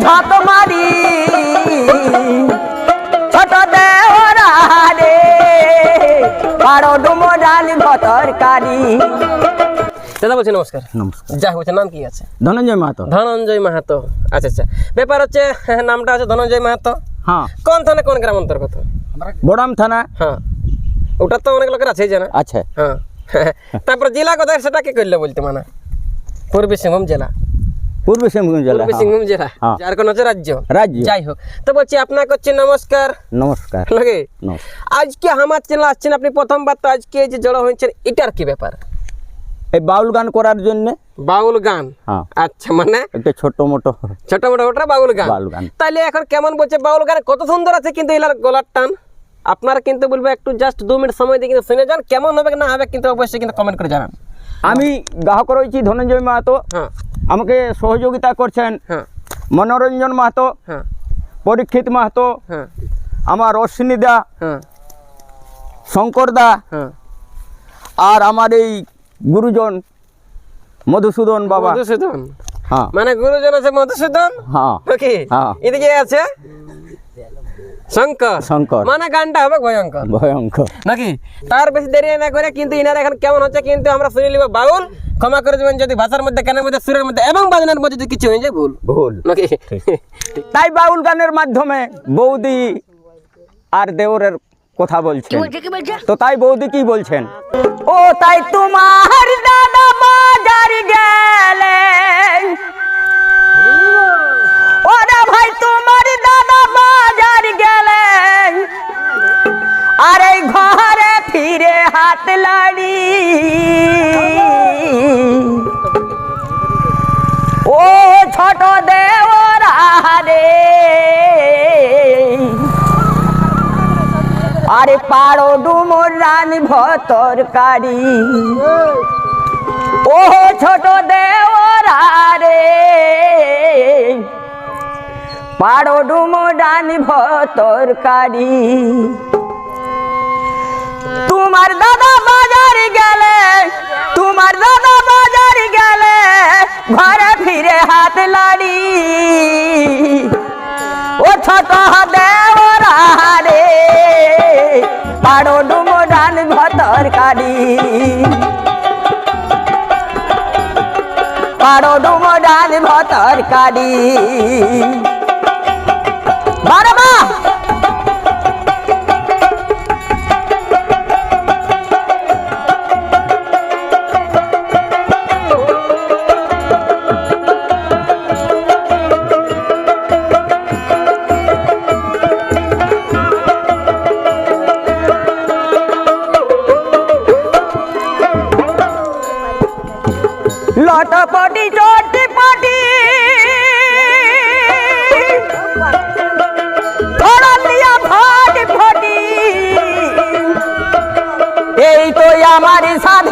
ঝাঁত মারি। ছোট রে ডুমো ডাল দাদা বলছি নমস্কার। নমস্কার। যাই বলছে নাম কি আছে? ধনঞ্জয় মাহাতো। ধনঞ্জয় মাহাতো। আচ্ছা আচ্ছা। ব্যাপার হচ্ছে নামটা আছে ধনঞ্জয় মাহাতো। হ্যাঁ। কোন থানা কোন গ্রাম অন্তর্গত? বোড়াম থানা। হ্যাঁ। ওটা তো অনেক লোকের আছে জানা। আছে। হ্যাঁ। তারপর জেলা কোথায় সেটা কি করলে বলতে মানে? পূর্বী সিংহম জেলা। পূর্ব সিংভূম জেলা পূর্বী হ্যাঁ। সিংভূম জেলা হ্যাঁ। ঝাড়খণ্ড হচ্ছে রাজ্য। রাজ্য। যাই হোক তো বলছি আপনাকে হচ্ছে নমস্কার। নমস্কার। নমস্কার। আজকে আমার চ্যানেল আসছেন আপনি প্রথমবার তো আজকে যে জড়ো হয়েছেন এটার কি ব্যাপার? এই বাউল গান করার জন্য। বাউল গান? হ্যাঁ। আচ্ছা মানে? একটা ছোট মোটো। ছোট মোটো ওটা বাউল গান? বাউল গান। তাহলে এখন কেমন বলছে বাউল গান কত সুন্দর আছে কিন্তু এলার গলার টান? আপনারা কিন্তু বলব একটু জাস্ট দু মিনিট সময় দিয়ে কিন্তু শুনে যান কেমন হবে না হবে কিন্তু অবশ্যই কিন্তু কমেন্ট করে জানান। আমি গ্রাহক রয়েছি ধনঞ্জয় মাহাতো। হ্যাঁ। আমাকে সহযোগিতা করছেন হ্যাঁ। মনোরঞ্জন মাহাতো হ্যাঁ। পরীক্ষিত মাহাতো হ্যাঁ। আমার অশ্বিনী দা শঙ্কর দা আর আমার এই গুরুজন মধুসূদন বাবা। মধুসূদন? হ্যাঁ। মানে গুরুজন আছে মধুসূদন? হ্যাঁ। ওকে হ্যাঁ। এদিকে আছে? শঙ্কর। শঙ্কর। মানে গানটা হবে ভয়ঙ্কর। ভয়ঙ্কর। নাকি? তার বেশি দেরি না করে কিন্তু ইনারা এখন কেমন হচ্ছে কিন্তু আমরা শুনে নিব। বাউল ক্ষমা করে দেবেন যদি ভাষার মধ্যে কানের মধ্যে সুরের মধ্যে এবং বাজনার মধ্যে যদি কিছু হয়ে যায় ভুল। ভুল। নাকি? তাই বাউল গানের মাধ্যমে বৌদি আর দেওরের কথা বলছেন। তো তাই বৌদি কি বলছেন? ও তাই তোমার দাদা বাজার গেলে ওরা ভাই তোমার দাদা বাজার গেলে আর এই ঘরে ফিরে হাত লাড়ি। ছোট দেওরা রে আরে পাড়ো ডুমোর রানী ভতর কারি ও ছোট দেওরা রে পাড়ো ডুমো রানী ভতর কারি তোমার দাদা বাজার গেলে, তোমার দাদা ঘরে ফিরে হাত লাড়ি ও ছোট দেওরা রে পাড়ো ডুমো ডান ভতর কারি পাড়ো ডুমো ডান ভতর কারি লটপটি চটপটি। ধরলিয়া ভাট ফটি। এই তো আমার সাধের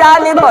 বারো ডুমো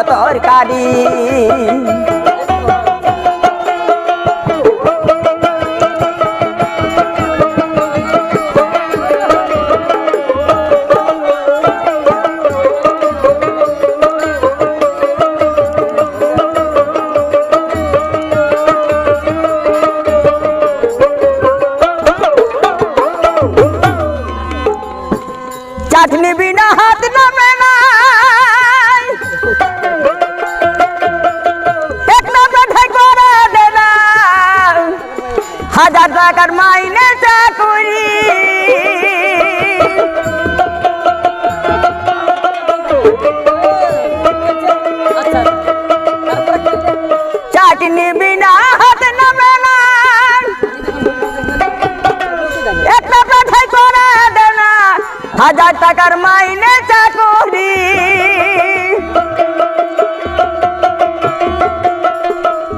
টাকার মাইনে চাকরি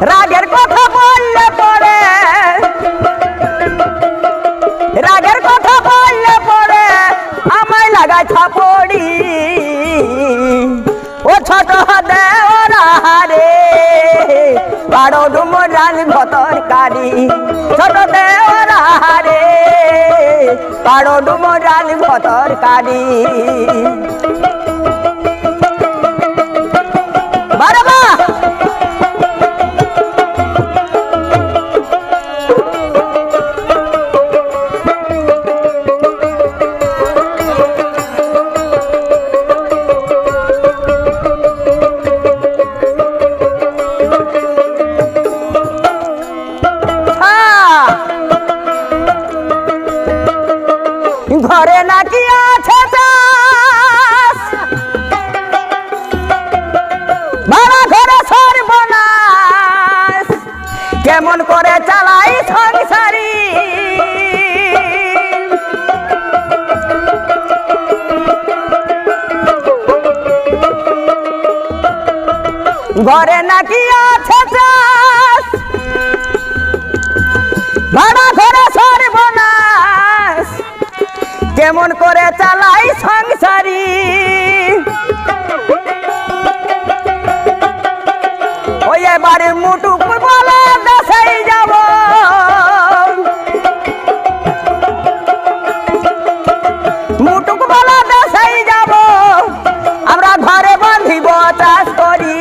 রাগের বারো ডুমরাল রান ভতর কারি ছোট দেওরা রে বারো ডুমরাল রান ভতর ঘরে নাকি আছে ঘরে কেমন করে চালাই সংসারী? ঘরে নাকি আছে চাষ কেমন করে চালাই সংসারি? ওই এবারে মুটুক বলে দেশাই যাব। মুটুক বলে দেশাই যাব। আমরা ঘরে বাঁধিব চাষ করি।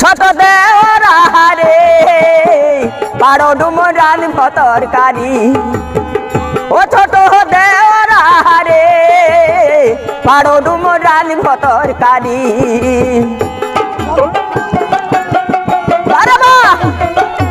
ছোট দেওরা রে বারো ডুমরান ভতরকারি ও ছোট দেওরা রে বারো ডুমরান ভতরকারি। বারবা তোমার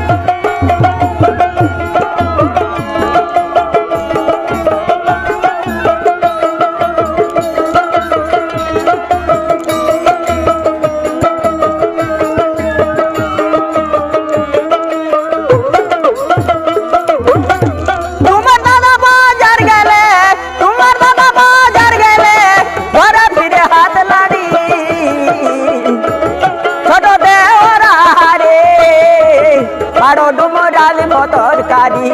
বারো ডুমরাল ভতরকারি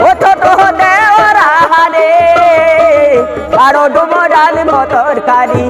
ও ছোট দেওরা রে ডাল ডুমরাল ভতরকারি